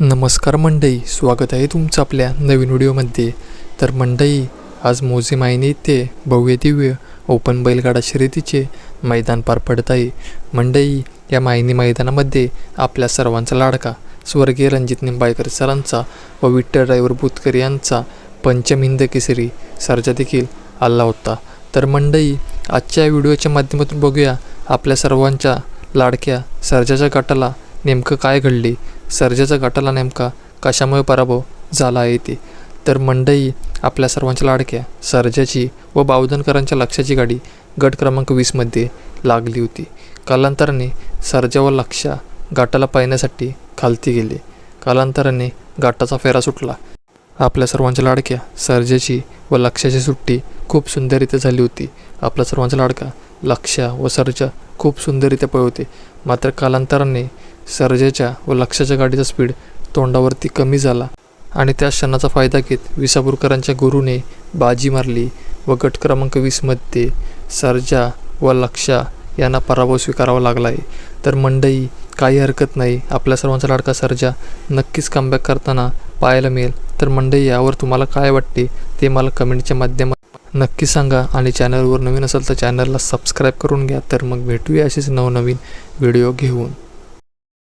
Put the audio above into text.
नमस्कार मंडई स्वागत आहे तुमचं आपल्या नवीन व्हिडिओमध्ये. तर मंडई आज मोजे मायनी येथे भव्य दिव्य ओपन बैलगाडा शर्यतीचे मैदान पार पडत आहे. मंडई या मायनी मैदानामध्ये आपल्या सर्वांचा लाडका स्वर्गीय रणजित निंबाळकर सरांचा व विठ्ठल ड्रायव्हर बुतकर यांचा पंचमिंद केसरी सर्जा देखील आला होता. तर मंडई आजच्या व्हिडिओच्या माध्यमातून बघूया आपल्या सर्वांच्या लाडक्या सर्जाच्या गटाला नेमकं काय घडले? सर्जाच्या गटाला नेमका कशामुळे पराभव झाला आहे ते? तर मंडई आपल्या सर्वांच्या लाडक्या सर्जाची व बावधनकरांच्या लक्षाची गाडी गट क्रमांक वीसमध्ये लागली होती. कालांतराने सर्जा व लक्षा गाटाला पाहण्यासाठी खालती गेले. कालांतराने गाटाचा फेरा सुटला. आपल्या सर्वांच्या लाडक्या सर्जेची व लक्षाची सुट्टी खूप सुंदररीत्या झाली होती. आपल्या सर्वांचा लाडका लक्षा व सर्जा खूप सुंदररीत्या पळवते. मात्र कालांतराने सर्जेच्या व लक्षाच्या गाडीचा स्पीड तोंडावरती कमी झाला आणि त्या क्षणाचा फायदा घेत विसापूरकरांच्या गुरुने बाजी मारली व गट क्रमांक वीसमध्ये सर्जा व लक्षा यांना पराभव स्वीकारावा लागला आहे तर मंडई काही हरकत नाही. आपल्या सर्वांचा लाडका सर्जा नक्कीच कमबॅक करताना पाहायला मिळेल. तर मंडई यावर तुम्हाला काय वाटते? ते मला कमेंटच्या माध्यमात नक्की सांगा आणि चॅनलवर नवीन असेल तर चॅनलला सबस्क्राईब करून घ्या. तर मग भेटूया असेच नवनवीन व्हिडिओ घेऊन.